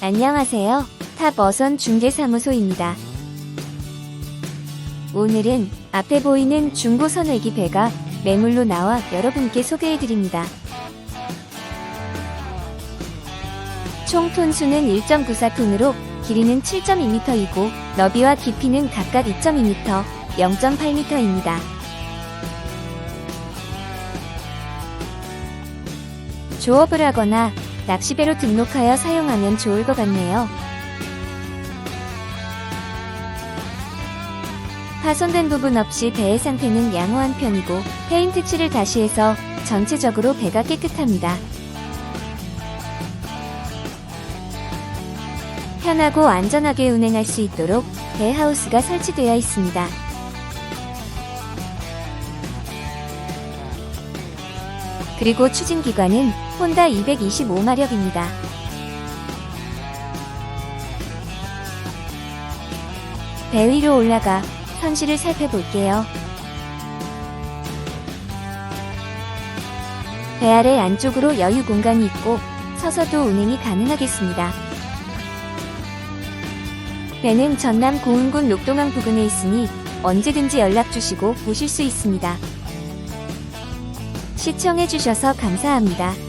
안녕하세요. 탑어선 중개사무소입니다. 오늘은 앞에 보이는 중고 선회기 배가 매물로 나와 여러분께 소개해드립니다. 총 톤수는 1.94톤으로 길이는 7.2m이고 너비와 깊이는 각각 2.2m, 0.8m입니다. 조업을 하거나 낚시배로 등록하여 사용하면 좋을 것 같네요. 파손된 부분 없이 배의 상태는 양호한 편이고 페인트 칠을 다시 해서 전체적으로 배가 깨끗합니다. 편하고 안전하게 운행할 수 있도록 배 하우스가 설치되어 있습니다. 그리고 추진 기관은 혼다 225마력입니다. 배 위로 올라가 선실을 살펴볼게요. 배 아래 안쪽으로 여유 공간이 있고 서서도 운행이 가능하겠습니다. 배는 전남 고운군 녹동항 부근에 있으니 언제든지 연락 주시고 보실 수 있습니다. 시청해주셔서 감사합니다.